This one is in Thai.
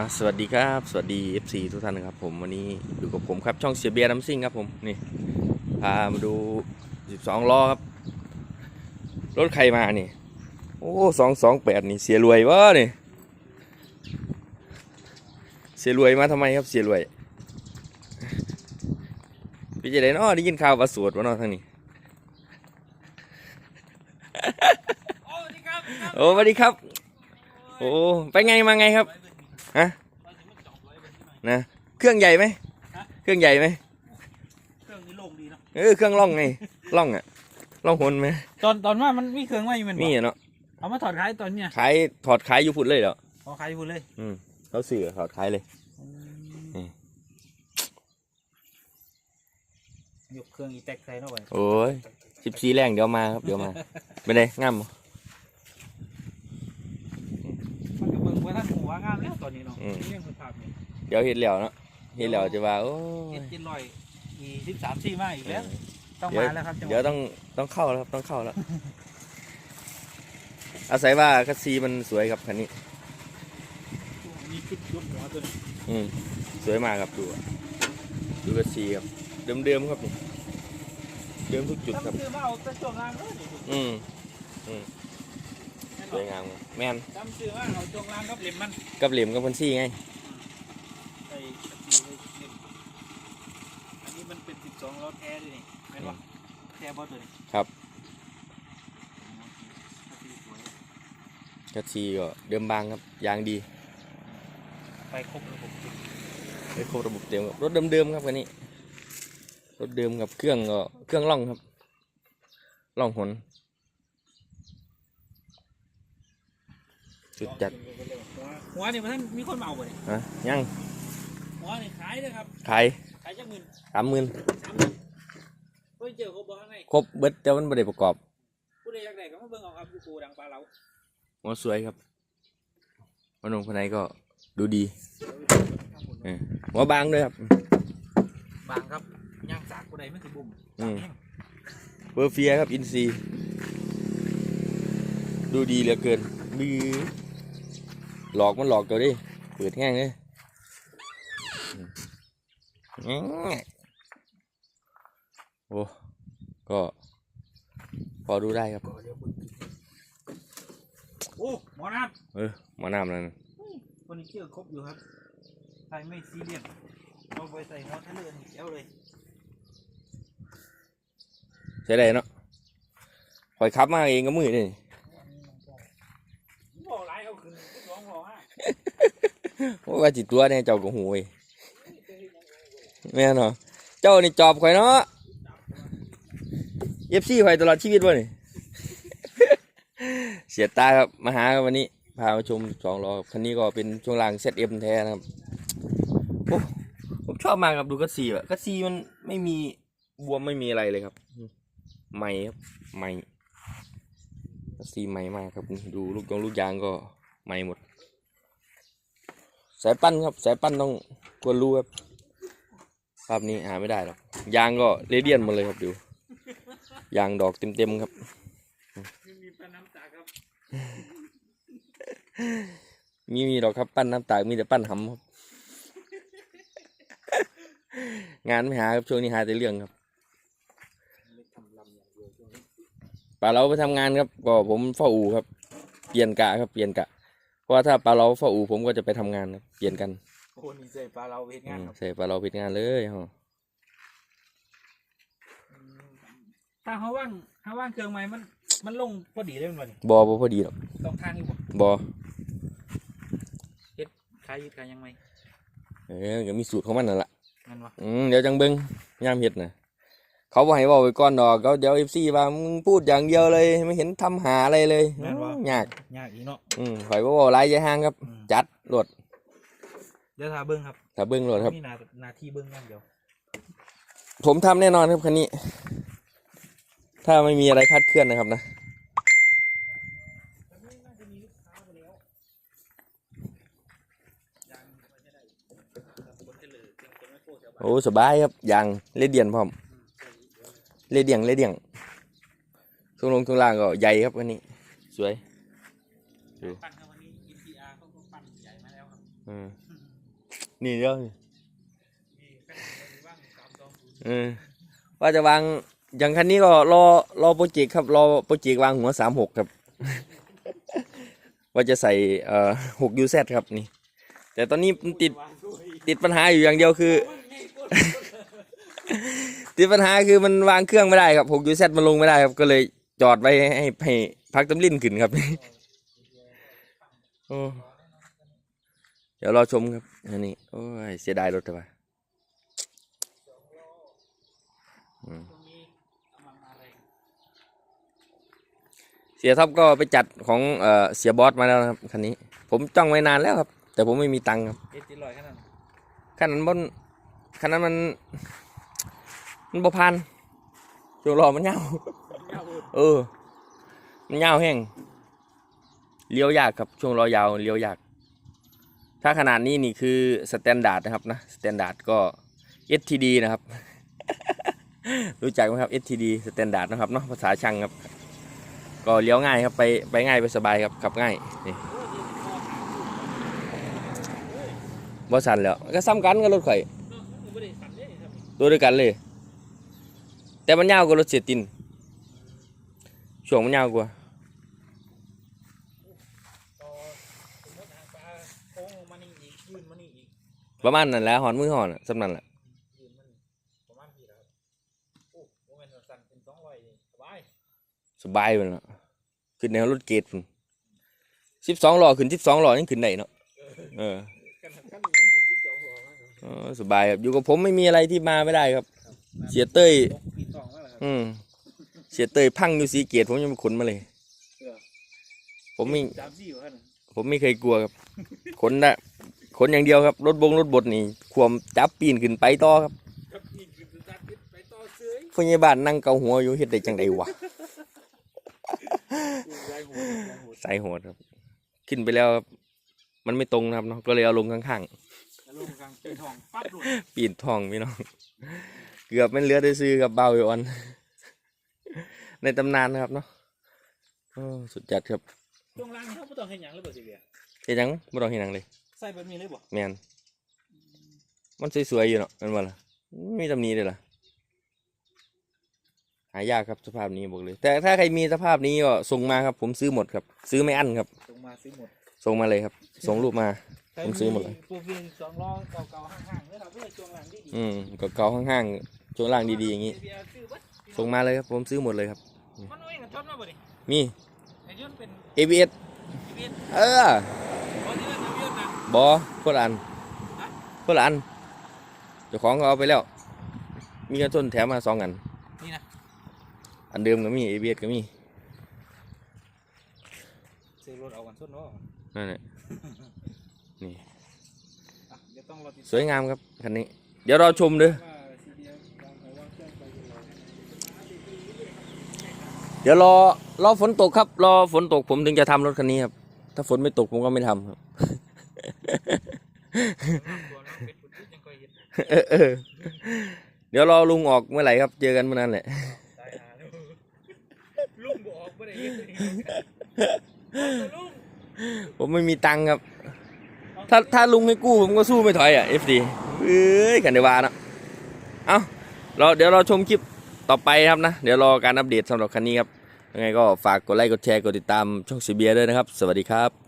อะสวัสดีครับ สวัสดี FC ทุกท่านนะครับผมวันนี้อยู่กับผมครับช่องเสียเบียร์น้ำซิ่งครับผมนี่พามาดู 12 ล้อครับ รถใครมานี่ โอ้สองสองแปดนี่เสียรวยวะนี่ เสียรวยมาทำไมครับเสียรวยพี่จะได้เนาะได้ยินข่าวว่าสวดวะเนาะทางนี้โอ้สวัสดีครับ โอ้สวัสดีครับโอ้ไปไงมาไงครับ ฮะนะเครื่องใหญ่ไหมเครื่องใหญ่ไหมเครื่องนี้โล่งดีเนาะเออเครื่องล่องไงล่องอะล่องหนไหมตอนตอนว่ามันมีเครื่องไว้มันมีอะเนาะเอามาถอดขายตอนเนี้ยขายถอดขายอยู่พุ่นเลยเหรอเอาขายพูดเลย อืมเขาสื่อถอดขายเลยอืมยกเครื่องอีแท็กใส่เข้าไปโอ้ยสิบสี่แรงเดี๋ยวมาครับเดี๋ยวมาไม่ได้ง่ามบ่ มันก็เบิ่งว่าท่านหัวงามแล้ว ตอนนี้เนาะอืม เรื่องสภาพนี่เดี๋ยวเห็นแล้วเนาะเห็นแล้วจะว่าโอ้ยเจ็ดเจ็ดร้อยอีสิบสามสี่มาอีกแล้วต้องเดี๋ยวมาแล้วครับจังหเดี๋ยววะต้องต้องเข้าแล้วครับต้องเข้าแล้ว อาศัยว่าคัสซีมันสวยครับคันนี้ มีชุดยกหัวตัวนี้อืมสวยมากครับดูอะดูคัสซีครับเดิมๆครับนี่เดิมทุกจุดครับจำซื้อมาเอาแต่ช่วงล่างเลยนี่อืม สวยงามครับแม่นจำซื้อมาเอาช่วงล่างกับเหล็มมันกับเหลี่ยมกับพันซี่ไงใส่กระติวเลยเหล็มอันนี้มันเป็นสิบสองล้อแท้ด้วยนี่เห็นปะแท้บอสตัวนี้ครับกระติวสวยคัสซีก็เดิมบางครับยางดีไปครบระบบจุดได้ครบระบบเต็มครับรถเดิมๆครับคันนี้รถเดิมกับเครื่องก็เครื่องล่องครับล่องหน จุดจัดหัวนี่มันมีคนมาเอาไปเนี่ยฮะยังหัวนี่ขายเลยครับ ขาย ขายจักหมื่นสามหมื่นสามหมื่นเฮ้ยเจอเขาบอกข้างในครบเบิดแต่มันไม่ได้ประกอบผู้ใดอยากได้ก็มาเบิ่งเอาครับอยู่กูดังปลาเราหัวสวยครับวันนงภายในก็ดูดีเออหัวบางด้วยครับ บางครับย่างสากผู้ใดไม่ถือบุ่มอืมเบอร์เฟียครับอินซีดูดีเหลือเกินมือ หลอกมันหลอกตัวดิเปิดแห้งเลยอืมโอ้ก็ พอดูได้ครับโอ้หมอนัดเออหมาน้ำแล้วนะคนนี้เชื่อครบอยู่ครับใครไม่ซีเรียสเอาไปใส่หัวทะเลนี่เจ้าเลยใช้ได้เนาะคอยขับมาเองก็มือนี่ บอกหลายเอาขึ้นร้องบอกฮะ ว่าจิตตัวเนี่ยเจ้าก็หูยแม่เนาะเจ้านี่จอบข่อยเนาะเอฟซีข่อยตลอดชีวิตวะนี่เสียตาครับมาหาครับวันนี้ พามาชมสองล้อคันนี้ก็เป็นช่วงล่างเซตเอ็มแท้นะครับโอ้ผมชอบมากครับดูกัสซีอะกัสซีมันไม่มีบวมไม่มีอะไรเลยครับใหม่ครับใหม่กัสซีใหม่มากครับดูลูกยงลูกยางก็ใหม่หมด สายปั้นครับ สายปั้นต้องควรรู้ครับ ภาพนี้หาไม่ได้หรอก ยางก็เรเดียนหมดเลยครับดู ยางดอกเต็มๆครับไม่มีปลาน้ำตาครับ มีมีดอกครับปั้นน้ำตากมีแต่ปั้นหำครับ งานไม่หาครับช่วงนี้หาแต่เรื่องครับไม่ทำลำอย่างเดียวช่วงนี้ปลาเราไปทำงานครับ ก็ผมเฝ้าอู่ครับ เปลี่ยนกะครับ เปลี่ยนกะเพ ราะว่าถ้าปลาเราเฝ้าอู่ผมก็จะไปทำงานครับเปลี่ยนกันโอ้นี่ใส่ปลาเราเฮ็ดอืงานมครับใช่ปลาเราผิดงานเลยฮะถ้าเขาว่างถ้าว่างเครื่องใหม่มันมันลงพอดีเลยมันบ่นี่บอบอพอดีหรอกต้องทางอยู่บ่บอขายยึดขายยังไงเออก็มีสูตรของมันนั่นแหละงั้นวะอืมเดี๋ยวจังเบิ้งยามเห็ดนะ เขาบอกให้บอกไปก่อนดอกเขาเดี๋ยวเอฟซีว่ามึงพูดอย่างเดียวเลย ไม่เห็นทำหาอะไรเลยยากยากอีกเนาะอืมข่อยบ่บอกหลายใจห่างครับ อืมจัดโหลดเดี๋ยวทาเบิ้งครับถ้าเบิ้งโหลดครับมีหนาหนาที่เบิ้งอย่างเดียวผมทำแน่นอนครับคันนี้ ถ้าไม่มีอะไรคาดเคลื่อนนะครับนะน่าจะมีลูกค้าไปแล้วยังไม่ได้คนเฉลยยังคนไม่โคตรแถวบ้านโอ้สบายครับยางเลดเดียนพร้อม เลดเดียงเลดเดียงช่วงลงช่วงล่างก็ใหญ่ครับคันนี้ สวยปั้นครับวันนี้ NPR เขาก็ปั้นใหญ่มาแล้วครับอืมนี่เดียวนี่นี่คันนี้ว่างสามสองศูนย์เออว่าจะวางอย่างคันนี้ก็รอรอโปรเจกต์ครับ รอโปรเจกต์วางหัวสามหกครับ ว่าจะใส่เอ่อหกยูเซครับนี่ แต่ตอนนี้มันติด วางด้วย ติดปัญหาอยู่อย่างเดียวคือ มึงนี่กู ติดปัญหาคือมันวางเครื่องไม่ได้ครับหกยูเซมันลงไม่ได้ครับ ก็เลยจอดไว้ให้ให้พักตำลิ้นขึ้นครับโอ้เดี๋ยวรอชมครับ อันนี้ โอ้ย เสียดายรถแต่ว่าอืมตรงนี้กำลังมาแรงเสียท็อปก็ไปจัดของเอ่อเสียบอสมาแล้วนะครับคันนี้ ผมจ้องไว้นานแล้วครับ แต่ผมไม่มีตังค์ครับเอติลอยขนาดนั้นคันนั้นบนคันนั้นมัน มันบ่พันช่วงรอมันยาวเงาเบิดเออ มันยาวแห้งเลี้ยวยากครับช่วงรอยาวเลี้ยวยาก ถ้าขนาดนี้นี่คือสแตนดาร์ดนะครับนะสแตนดาร์ดก็ STD นะครับ รู้จักไหมครับ STD สแตนดาร์ดนะครับเนาะภาษาช่างครับ ก็เลี้ยวง่ายครับไปไปง่ายไปสบายครับขับง่ายนี่โอ้ยยืนคอหางอยู่บ่สั่นแล้วก็ซ้ำกันกับรถข่อยเนาะมันไม่ได้สั่นเลยครับตัวเด้วยวกันเลย แต่มันยาวกว่ารถเสียตินช่วงมันยาวกว่าประมาณนั้นแหละหอนมือหอนสำนันแหละยืนมันประมาณกี่แล้วครับโอ้โหมันสั่นเป็นสองร้อยนี่สบายสบายไปแล้วขึ้นแนวรถเกตสิบสองหล้อขึ้นสิบสองหล้อยังขึ้นได้เนาะเออสบายครับอยู่กับผมไม่มีอะไรที่มาไม่ได้ครับ เสียเต้ย องแล้วเหรอครับอืมเสียเต้ยพังอยู่สีเกียรติผมยังไม่ขนมาเลย เออผมไม่สามสี่หัวนั่นผมไม่เคยกลัวครับ ขนได้ขนอย่างเดียวครับ รถบงรถบดนี่ ความจับปีนขึ้นไปต่อครับครับนี่คือสตาร์ทไปต่อเสื้อพยาบาลนั่งเกาหัวอยู่เฮ็ดได้จังไดวะลายหัวลายหัวสายโหดครับ ขึ้นไปแล้วครับมันไม่ตรงนะครับเนาะก็เลยเอาลงข้างแล้วลงกลางปีทองปั๊บหลุดๆปีนทองพี่น้อง เกือบเป็นเรือได้ซื้อกับเบาอยู่อัน ในตำนานนะครับเนาะโอ้สุดจัดครับช่วงล่างนี่เขาไม่ต้องเห็นอย่างเลยบ่สิเบียเฮ็ดหยังบ่ต้องเฮ็ดหยังเลยใส่แบบนี้เลยบ่แม่นมันสวยๆอยู่เนาะแมันว่าล่ะไม่มีตำหนี้เลยล่ะหายากครับสภาพนี้บอกเลย แต่ถ้าใครมีสภาพนี้ก็ส่งมาครับ ผมซื้อหมดครับ ซื้อไม่อั้นครับส่งมาซื้อหมดส่งมาเลยครับ ส่งรูปมา ผมซื้อหมดเลย ตัวเวียนสองล้อเก่าๆห้างๆเลยครับเพื่อช่วงล่างดีดีอืมก็เกาห้างๆ ช่วงล่างดีๆอย่างนี้เบียร์ซื้อเบัดส่งมาเลยครับ ผมซื้อหมดเลยครับมันน้อยกับชดมาบ่ดิมีไอ้ยนต์เป็น ABS เวียนเออเพราะที่นั่นเวียนนะบอคนละอันฮะคนละอันเจ้าของเขาเอาไปแล้ว มีกระต้นแถมมาสองอันนี่นะอันเดิมก็มี ABS ก็มีซื้อรถเอากันชดเนาะนั่นแหละนี่อะเดี๋ยวต้องรอติดสวยงามครับคันนี้ เดี๋ยวรอชมเด้อว่าซีเดียววางไว้วางเครื่องไปยังไง เดี๋ยวรอรอฝนตกครับ รอฝนตกผมถึงจะทำรถคันนี้ครับ ถ้าฝนไม่ตกผมก็ไม่ทำครับตัวน้องเป็นบุญยังเคยเห็นเออเออเดี๋ยวรอลุงออกเมื่อไหร่ครับ เจอกันเมื่อนั้นแหละตายหาแล้วลุงบอกไม่ได้เห็นเลยลุงผมไม่มีตังค์ครับ ถ้าถ้าลุงให้กู้ผมก็สู้ไม่ถอยอะ FD เอ้ยกันเดวาเนาะเอาเราเดี๋ยวเราชมคลิปต่อไปครับนะ เดี๋ยวรอการอัปเดตสำหรับคันนี้ครับ ยังไงก็ฝากกดไลค์กดแชร์กดติดตามช่องซีเบียด้วยนะครับ สวัสดีครับ